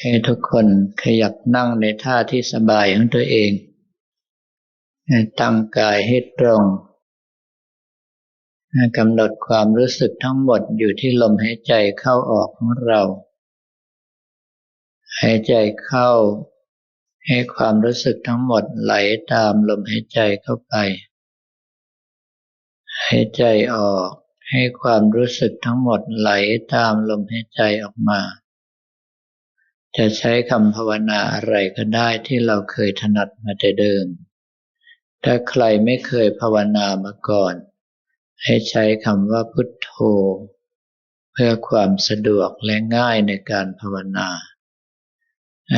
ให้ทุกคนขยับนั่งในท่าที่สบายของตัวเองตั้งกายให้ตรงกำหนดความรู้สึกทั้งหมดอยู่ที่ลมหายใจเข้าออกของเราหายใจเข้า ให้ความรู้สึกทั้งหมดไหลตามลมหายใจเข้าไปหายใจออก ให้ความรู้สึกทั้งหมดไหลตามลมหายใจออกมา จะใช้คำภาวนาอะไรก็ได้ที่เราเคยถนัดมาแต่เดิม ถ้าใครไม่เคยภาวนามาก่อน ให้ใช้คำว่าพุทโธ เพื่อความสะดวกและง่ายในการภาวนา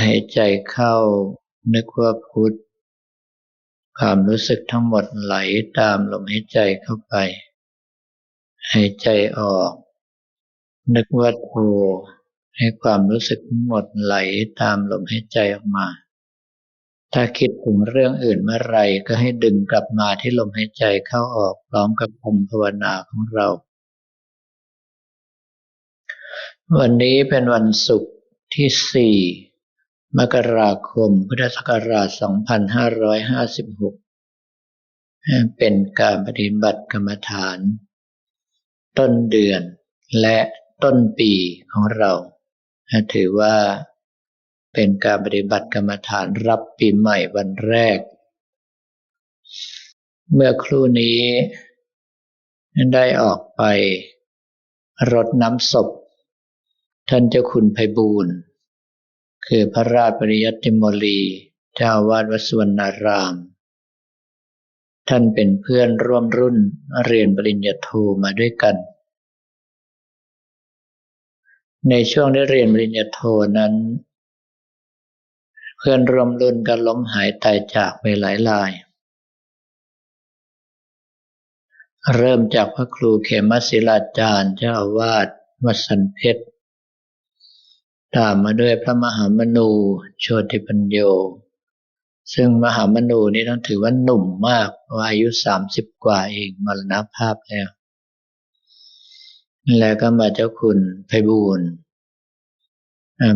ให้ใจเข้านึกว่าพุทความรู้สึกทั้งหมดไหลตามลมหายใจเข้าไปให้ใจออก นึกว่าโธ ให้ความรู้สึกหมดไหลตามลมหายใจออกมา ถ้าคิดถึงเรื่องอื่นเมื่อไรก็ให้ดึงกลับมาที่ลมหายใจเข้าออกพร้อมกับคำภาวนาของเรา วันนี้เป็นวันศุกร์ที่ 4 มกราคม พุทธศักราช 2556 เป็นการปฏิบัติกรรมฐาน ต้นเดือนและต้นปีของเรา ถือว่าเป็นการปฏิบัติกรรมฐานรับปีใหม่วันแรก เมื่อครู่นี้ได้ออกไปรดน้ำศพ ท่านเจ้าคุณไพบูรณ์คือพระราชปริยัติโมลีเจ้าวาดวัดสวรรณาราม ท่านเป็นเพื่อนร่วมรุ่นเรียนปริญญาโทมาด้วยกัน ในช่วงได้เรียนปริญญาโทนั้น เพื่อนร่วมรุ่นก็ล้มหายตายจากไปหลายราย เริ่มจากพระครูเขมศิลาจารย์เจ้าอาวาสวัดสันเพชรตามมาด้วยพระมหามนูโชติปัญโย ซึ่งมหามนูนี่ต้องถือว่าหนุ่มมากว่าอายุสามสิบกว่าเองมรณภาพแล้ว แล้วก็มาเจ้าคุณไพบูรณ์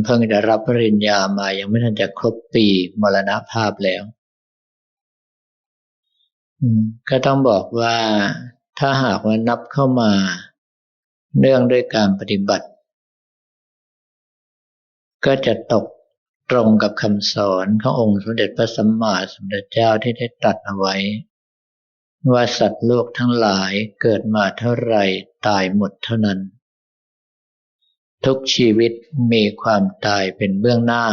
เพิ่งจะรับปริญญามายังไม่ทันจะครบปีมรณภาพแล้วก็ต้องบอกว่าถ้าหากว่านับเข้ามาเนื่องด้วยการปฏิบัติ ก็จะตกตรงกับคำสอนขององค์สมเด็จพระสัมมาสัมพุทธเจ้าที่ได้ตรัสเอาไว้ ว่าสัตว์โลกทั้งหลายเกิดมาเท่าไร ตายหมดเท่านั้น ทุกชีวิตมีความตายเป็นเบื้องหน้า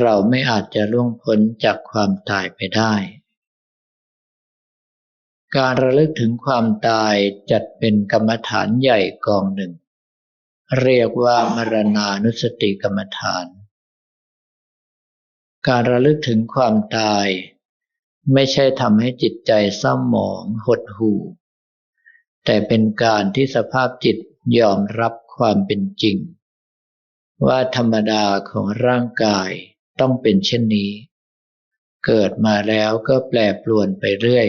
เราไม่อาจจะล่วงพ้นจากความตายไปได้ การระลึกถึงความตายจัดเป็นกรรมฐานใหญ่กองหนึ่ง เรียกว่ามรณานุสติกรรมฐาน การระลึกถึงความตายไม่ใช่ทำให้จิตใจเศร้าหมองหดหู่ แต่เป็นการที่สภาพจิตยอมรับความเป็นจริง ว่าธรรมดาของร่างกายต้องเป็นเช่นนี้ เกิดมาแล้วก็แปรปรวนไปเรื่อย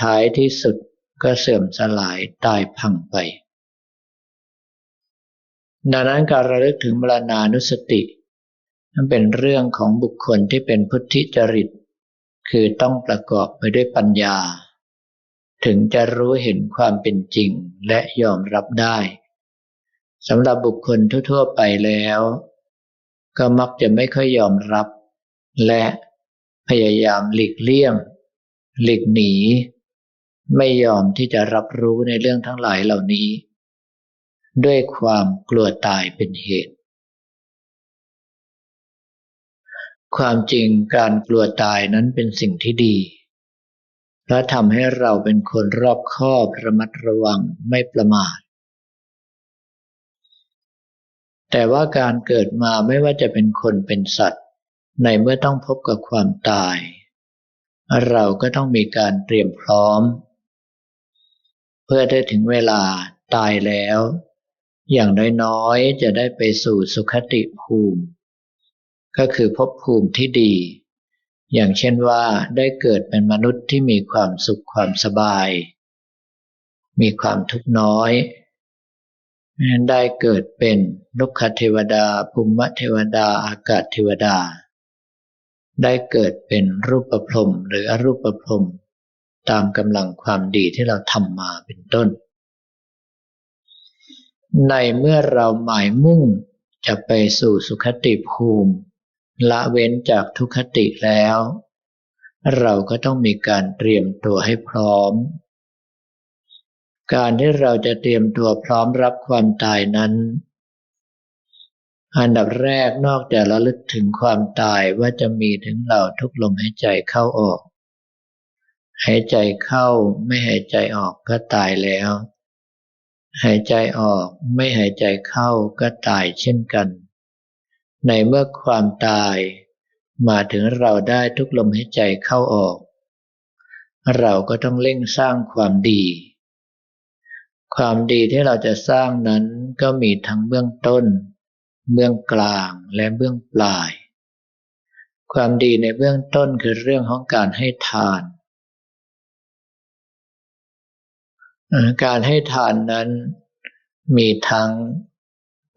ท้ายที่สุดก็เสื่อมสลายตายพังไปดังนั้นการระลึกถึงมรณานุสตินั้นเป็นเรื่องของบุคคลที่เป็นพุทธิจริต คือต้องประกอบไปด้วยปัญญา ถึงจะรู้เห็นความเป็นจริงและยอมรับได้สำหรับบุคคลทั่วๆไปแล้ว ก็มักจะไม่ค่อยยอมรับ และพยายามหลีกเลี่ยง หลีกหนี ไม่ยอมที่จะรับรู้ในเรื่องทั้งหลายเหล่านี้ ด้วยความกลัวตายเป็นเหตุ ความจริงการกลัวตายนั้นเป็นสิ่งที่ดี และทำให้เราเป็นคนรอบคอบระมัดระวังไม่ประมาท แต่ว่าการเกิดมาไม่ว่าจะเป็นคนเป็นสัตว์ ในเมื่อต้องพบกับความตาย เราก็ต้องมีการเตรียมพร้อม เพื่อได้ถึงเวลาตายแล้ว อย่างน้อยๆจะได้ไปสู่สุขติภูมิ ก็คือภพภูมิที่ดี อย่างเช่นว่าได้เกิดเป็นมนุษย์ที่มีความสุขความสบาย มีความทุกข์น้อยได้เกิดเป็นลุกขเทวดาภูมิเทวดาอากาศเทวดา ได้เกิดเป็นรูปพรหมหรืออรูปพรหมตามกำลังความดีที่เราทำมาเป็นต้น ในเมื่อเราหมายมุ่งจะไปสู่สุขติภูมิ ละเว้นจากทุคติแล้ว เราก็ต้องมีการเตรียมตัวให้พร้อม การที่เราจะเตรียมตัวพร้อมรับความตายนั้น อันดับแรกนอกจากระลึกถึงความตายว่าจะมีถึงเราทุกลมหายใจเข้าออก หายใจเข้าไม่หายใจออกก็ตายแล้ว หายใจออกไม่หายใจเข้าก็ตายเช่นกัน ในเมื่อความตายมาถึงเราได้ทุกลมหายใจเข้าออก เราก็ต้องเร่งสร้างความดี ความดีที่เราจะสร้างนั้นก็มีทั้งเบื้องต้น เบื้องกลางและเบื้องปลาย ความดีในเบื้องต้นคือเรื่องของการให้ทาน การให้ทานนั้นมีทั้ง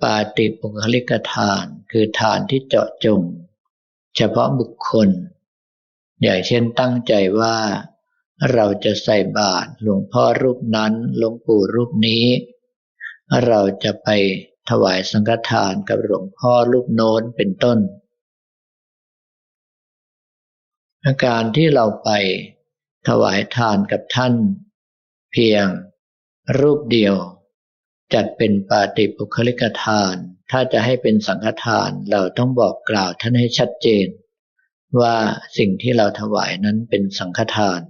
ปาติปุคลิกทาน คือทานที่เจาะจง เฉพาะบุคคล อย่างเช่นตั้งใจว่าเราจะใส่บาตรหลวงพ่อรูปนั้นหลวงปู่รูปนี้ เราจะไปถวายสังฆทานกับหลวงพ่อรูปโน้นเป็นต้นอาการที่เราไปถวายทานกับท่าน เพียงรูปเดียว จัดเป็นปาติปุคลิกทาน ถ้าจะให้เป็นสังฆทานเราต้องบอกกล่าวท่านให้ชัดเจน ว่าสิ่งที่เราถวายนั้นเป็นสังฆทาน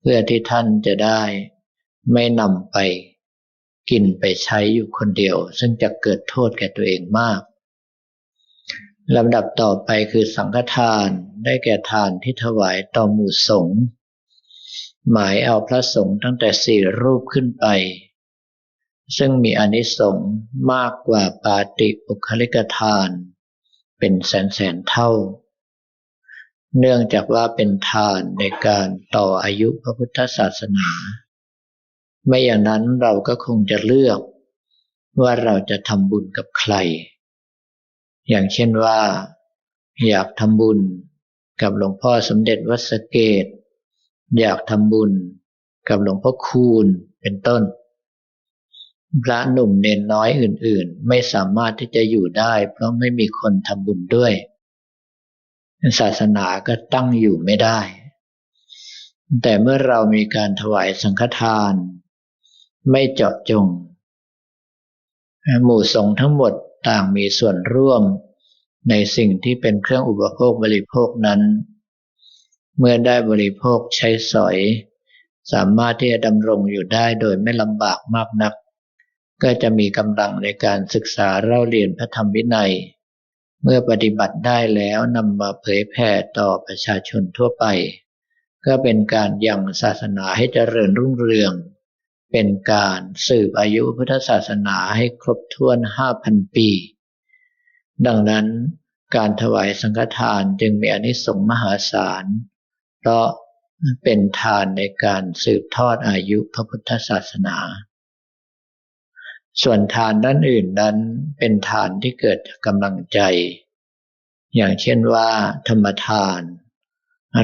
เพื่อที่ท่านจะได้ไม่นำไปกินไปใช้อยู่คนเดียว ซึ่งจะเกิดโทษแก่ตัวเองมากลำดับต่อไปคือสังฆทานได้แก่ทานที่ถวายต่อหมู่สงฆ์หมายเอาพระสงฆ์ตั้งแต่สี่รูปขึ้นไป ซึ่งมีอนิสงส์มากกว่าปาติปุคลิกทาน เป็นแสนแสนเท่า เนื่องจากว่าเป็นทานในการต่ออายุพระพุทธศาสนา ไม่อย่างนั้นเราก็คงจะเลือกว่าเราจะทำบุญกับใคร อย่างเช่นว่า อยากทำบุญกับหลวงพ่อสมเด็จวัดสเกต อยากทำบุญกับหลวงพ่อคูณเป็นต้น พระหนุ่มเนนน้อยอื่นๆ ไม่สามารถที่จะอยู่ได้ เพราะไม่มีคนทำบุญด้วย ศาสนาก็ตั้งอยู่ไม่ได้ แต่เมื่อเรามีการถวายสังฆทาน ไม่เจาะจง หมู่สงฆ์ทั้งหมดต่างมีส่วนร่วมในสิ่งที่เป็นเครื่องอุปโภคบริโภคนั้น เมื่อได้บริโภคใช้สอย สามารถที่จะดำรงอยู่ได้โดยไม่ลำบากมากนัก ก็จะมีกำลังในการศึกษาเล่าเรียนพระธรรมวินัย เมื่อปฏิบัติได้แล้วนำมาเผยแผ่ต่อประชาชนทั่วไป ก็เป็นการยังศาสนาให้เจริญรุ่งเรือง เป็นการสืบอายุพุทธศาสนาให้ครบถ้วนห้าพันปี ดังนั้นการถวายสังฆทานจึงมีอนิสงส์มหาศาล เพราะเป็นทานในการสืบทอดอายุพระพุทธศาสนา ส่วนทานด้านอื่นนั้นเป็นทานที่เกิดจากกำลังใจ อย่างเช่นว่า ธรรมทาน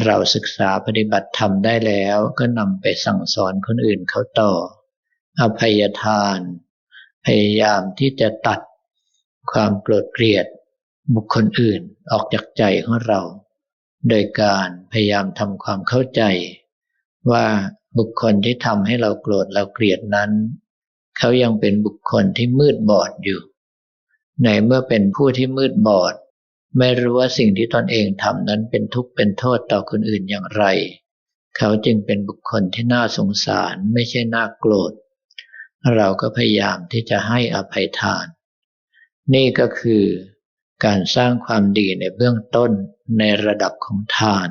เราศึกษาปฏิบัติธรรมได้แล้วก็นำไปสั่งสอนคนอื่นเขาต่อ อภัยทาน พยายามที่จะตัดความโกรธเกลียด บุคคลอื่นออกจากใจของเรา โดยการพยายามทำความเข้าใจ ว่าบุคคลที่ทำให้เราโกรธเราเกลียดนั้น เขายังเป็นบุคคลที่มืดบอดอยู่ ในเมื่อเป็นผู้ที่มืดบอด ไม่รู้ว่าสิ่งที่ตนเองทำนั้นเป็นทุกข์เป็นโทษต่อคนอื่นอย่างไร เขาจึงเป็นบุคคลที่น่าสงสารไม่ใช่น่าโกรธ เราก็พยายามที่จะให้อภัยทาน นี่ก็คือการสร้างความดีในเบื้องต้นในระดับของทาน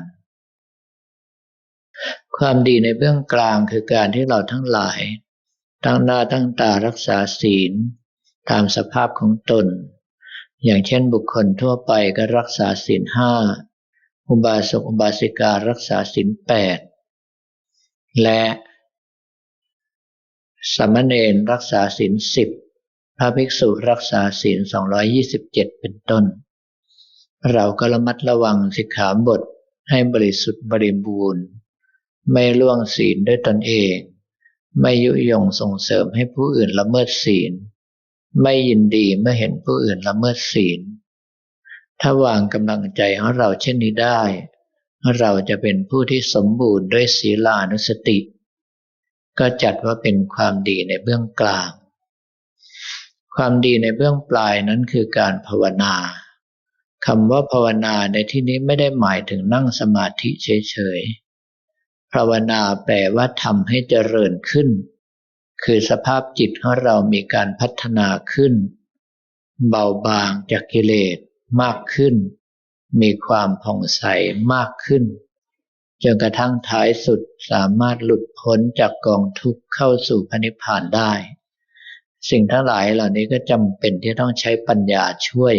ความดีในเบื้องกลางคือการที่เราทั้งหลาย ตั้งหน้าตั้งตารักษาศีล ตามสภาพของตน อย่างเช่นบุคคลทั่วไปก็รักษาศีลห้าอุบาสกอุบาสิการักษาศีลแปดและสมณเณรรักษาศีลสิบพระภิกษุรักษาศีล227เป็นต้น เราก็ระมัดระวังสิกขาบทให้บริสุทธิ์บริบูรณ์ ไม่ล่วงศีลด้วยตนเอง ไม่ยุยงส่งเสริมให้ผู้อื่นละเมิดศีล ไม่ยินดีเมื่อเห็นผู้อื่นละเมิดศีล ถ้าวางกำลังใจของเราเช่นนี้ได้ เราจะเป็นผู้ที่สมบูรณ์ด้วยศีลานุสติ ก็จัดว่าเป็นความดีในเบื้องกลาง ความดีในเบื้องปลายนั้นคือการภาวนาคำว่าภาวนาในที่นี้ไม่ได้หมายถึงนั่งสมาธิเฉย ภาวนาแปลว่าทำให้เจริญขึ้น คือสภาพจิตของเรามีการพัฒนาขึ้น เบาบางจากกิเลสมากขึ้น มีความผ่องใสมากขึ้นจนกระทั่งท้ายสุดสามารถหลุดพ้นจากกองทุกข์เข้าสู่พระนิพพานได้ สิ่งทั้งหลายเหล่านี้ก็จำเป็นที่ต้องใช้ปัญญาช่วย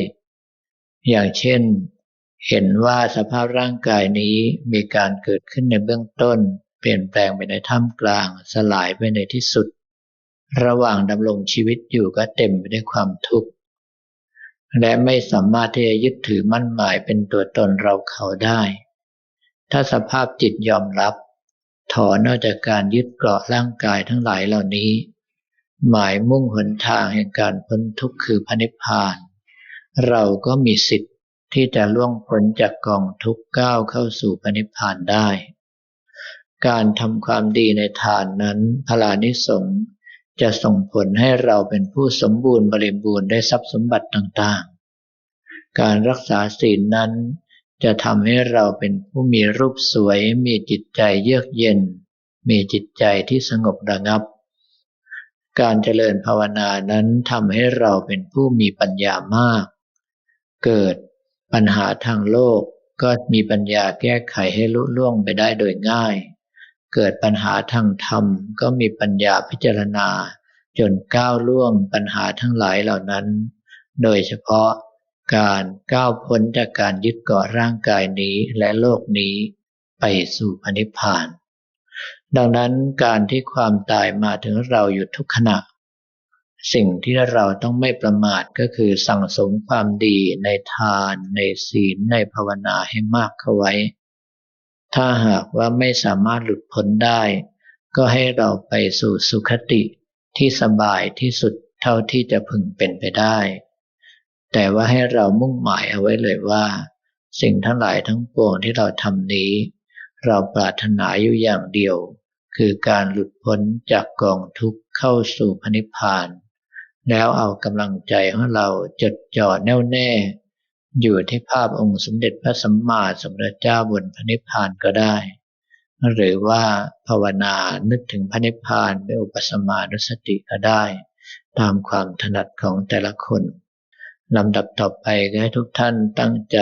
อย่างเช่น เห็นว่าสภาพร่างกายนี้มีการเกิดขึ้นในเบื้องต้น เปลี่ยนแปลงไปในท่ามกลาง สลายไปในที่สุด ระหว่างดำรงชีวิตอยู่ก็เต็มไปด้วยความทุกข์ และไม่สามารถที่จะยึดถือมั่นหมายเป็นตัวตนเราเขาได้ ถ้าสภาพจิตยอมรับ ถอนออกจากการยึดเกาะร่างกายทั้งหลายเหล่านี้ หมายมุ่งหนทางแห่งการพ้นทุกข์คือพระนิพพาน เราก็มีสิทธิ ที่จะล่วงพ้นจากกองทุกข์ก้าวเข้าสู่ปณิพานได้ การทำความดีในทานนั้นพลานิสงจะส่งผลให้เราเป็นผู้สมบูรณ์บริบูรณ์ได้ทรัพย์สมบัติต่างๆ การรักษาศีลนั้น จะทำให้เราเป็นผู้มีรูปสวย มีจิตใจเยือกเย็น มีจิตใจที่สงบระงับ การเจริญภาวนานั้นทำให้เราเป็นผู้มีปัญญามาก เกิด ปัญหาทางโลกก็มีปัญญาแก้ไขให้ลุล่วงไปได้โดยง่าย เกิดปัญหาทางธรรม ก็มีปัญญาพิจารณา จนก้าวล่วงปัญหาทั้งหลายเหล่านั้น โดยเฉพาะการก้าวพ้นจากการยึดเกาะร่างกายนี้และโลกนี้ไปสู่พนิพพาน ดังนั้นการที่ความตายมาถึงเราอยู่ทุกขณะ สิ่งที่เราต้องไม่ประมาทก็คือสั่งสมความดีในทานในศีลในภาวนาให้มากเข้าไว้ ถ้าหากว่าไม่สามารถหลุดพ้นได้ ก็ให้เราไปสู่สุขติที่สบายที่สุดเท่าที่จะพึงเป็นไปได้ แต่ว่าให้เรามุ่งหมายเอาไว้เลยว่า สิ่งทั้งหลายทั้งปวงที่เราทำนี้ เราปรารถนาอยู่อย่างเดียว คือการหลุดพ้นจากกองทุกข์เข้าสู่พระนิพพาน แล้วเอากำลังใจของเราจดจ่อแน่วแน่ อยู่ที่ภาพองค์สมเด็จพระสัมมาสัมพุทธเจ้าบนพระนิพพานก็ได้ หรือว่าภาวนานึกถึงพระนิพพานด้วยอุปสมานุสติก็ได้ ตามความถนัดของแต่ละคนลำดับต่อไปก็ให้ทุกท่านตั้งใจ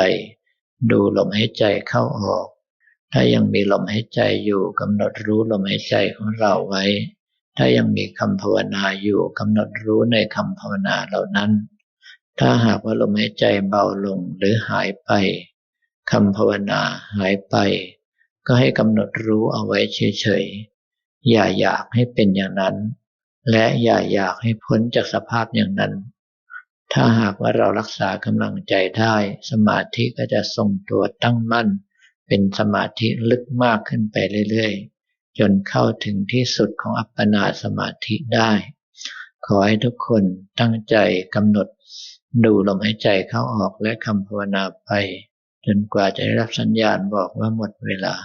ดูลมหายใจเข้าออก ถ้ายังมีลมหายใจอยู่กำหนดรู้ลมหายใจของเราไว้ ถ้ายังมีคำภาวนาอยู่กำหนดรู้ในคำภาวนาเหล่านั้น ถ้าหากว่าลมหายใจเบาลงหรือหายไปคำภาวนาหายไป ก็ให้กำหนดรู้เอาไว้เฉยๆอย่าอยากให้เป็นอย่างนั้น และอย่าอยากให้พ้นจากสภาพอย่างนั้น ถ้าหากว่าเรารักษากำลังใจได้ สมาธิก็จะทรงตัวตั้งมั่น เป็นสมาธิลึกมากขึ้นไปเรื่อยๆ จนเข้าถึงที่สุดของอัปปนาสมาธิได้ ขอให้ทุกคนตั้งใจกำหนดดูลมหายใจเข้าออกและคำภาวนาไป จนกว่าจะได้รับสัญญาณบอกว่าหมดเวลา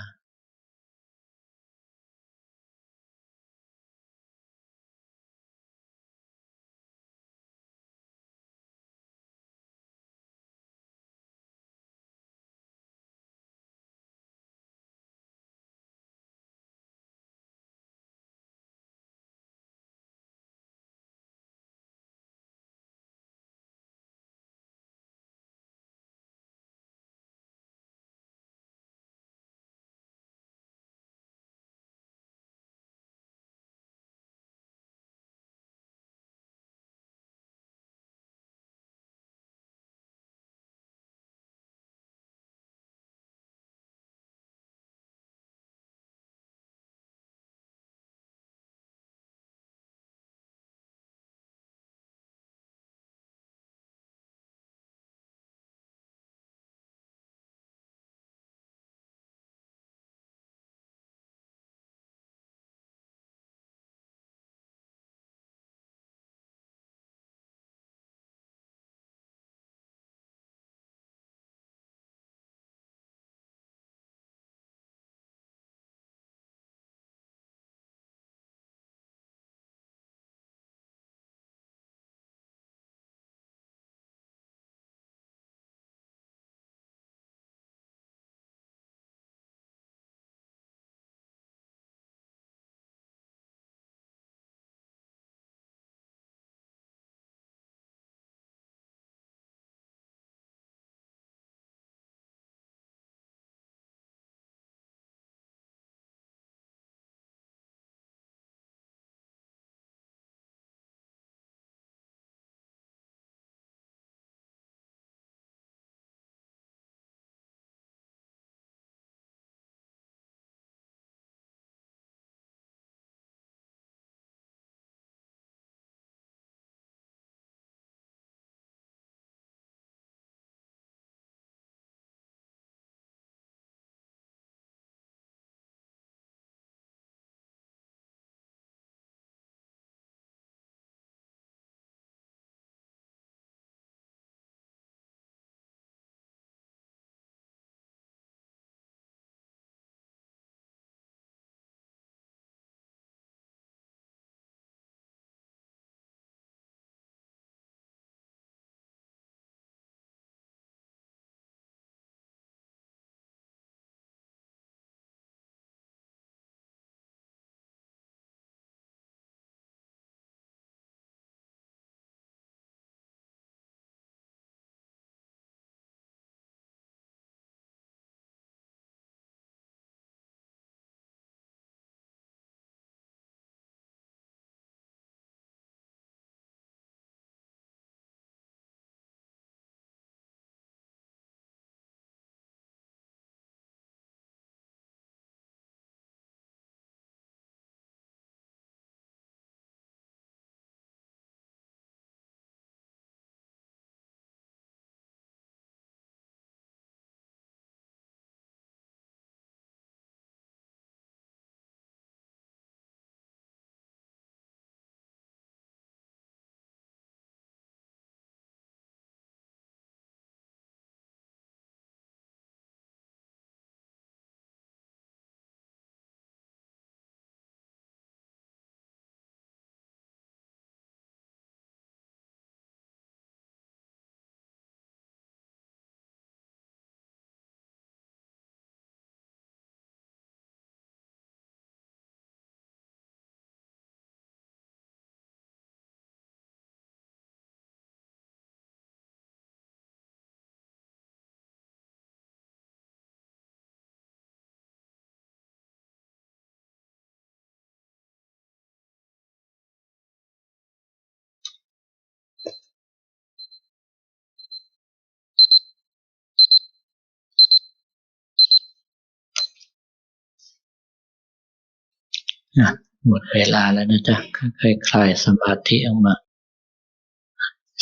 หมดเวลาแล้วนะจ๊ะค่อยๆคลายสมาธิออกมา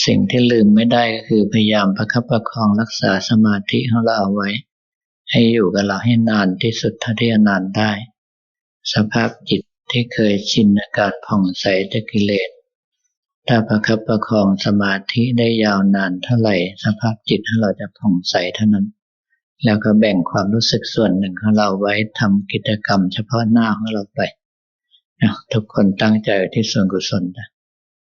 สิ่งที่ลืมไม่ได้ก็คือพยายามประคับประคองรักษาสมาธิของเราเอาไว้ ให้อยู่กับเราให้นานที่สุดเท่าที่จะนานได้ สภาพจิตที่เคยชินอาการผ่องใสจากกิเลสถ้าประคับประคองสมาธิได้ยาวนานเท่าไหร่ สภาพจิตของเราจะผ่องใสเท่านั้น แล้วก็แบ่งความรู้สึกส่วนหนึ่งของเราไว้ทำกิจกรรมเฉพาะหน้าของเราไป ทุกคนตั้งใจที่ส่วนกุศลนะ